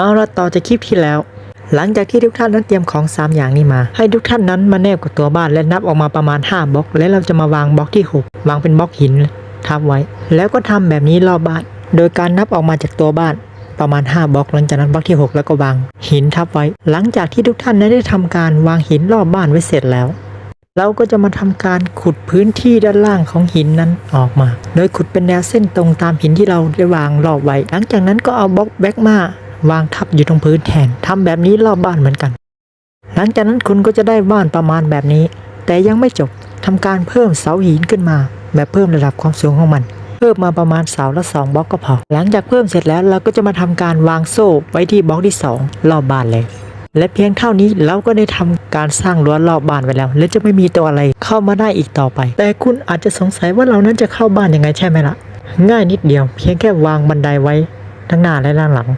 เอาละต่อจากคลิปที่แล้ว หลังจากที่ทุกท่านนั้นเตรียมของ 3 อย่างนี้มา ให้ทุกท่านนั้นมาแนบกับตัวบ้านและนับออกมาประมาณ 5บล็อก และเราจะมาวางบล็อกที่ 6 วางเป็นบล็อกหินทับไว้ แล้วก็ทำแบบนี้รอบบ้าน โดยการนับออกมาจากตัวบ้านประมาณ 5บล็อก หลังจากนั้นบล็อกที่ 6 แล้วก็วางหินทับไว้ หลังจากที่ทุกท่านนั้นได้ทำการวางหินรอบบ้านไว้เสร็จแล้ว เราก็จะมาทำการขุดพื้นที่ด้านล่างของหินนั้นออกมา โดยขุดเป็นแนวเส้นตรงตามหินที่เราได้วางรอบไว้ หลังจากนั้นก็เอาบล็อกแบ็กมา วางทับอยู่ตรงพื้นแทนทำแบบนี้รอบบ้านเหมือนกัน หลังจากนั้นคุณก็จะได้บ้านประมาณแบบนี้ แต่ยังไม่จบทำการเพิ่มเสาหินขึ้นมา แบบเพิ่มระดับความสูงของมัน เพิ่มมาประมาณเสาละสองบล็อกก็พอ หลังจากเพิ่มเสร็จแล้วเราก็จะมาทำการวางโซ่ไว้ที่บล็อกที่สองรอบบ้านเลยและเพียงเท่านี้เราก็ได้ทำการสร้างรั้วรอบบ้านไว้แล้ว และจะไม่มีตัวอะไรเข้ามาได้อีกต่อไป แต่คุณอาจจะสงสัยว่าเรานั้นจะเข้าบ้านยังไงใช่ไหมล่ะ ง่ายนิดเดียว เพียงแค่วางบันไดไว้ทั้งหน้าและด้านหลัง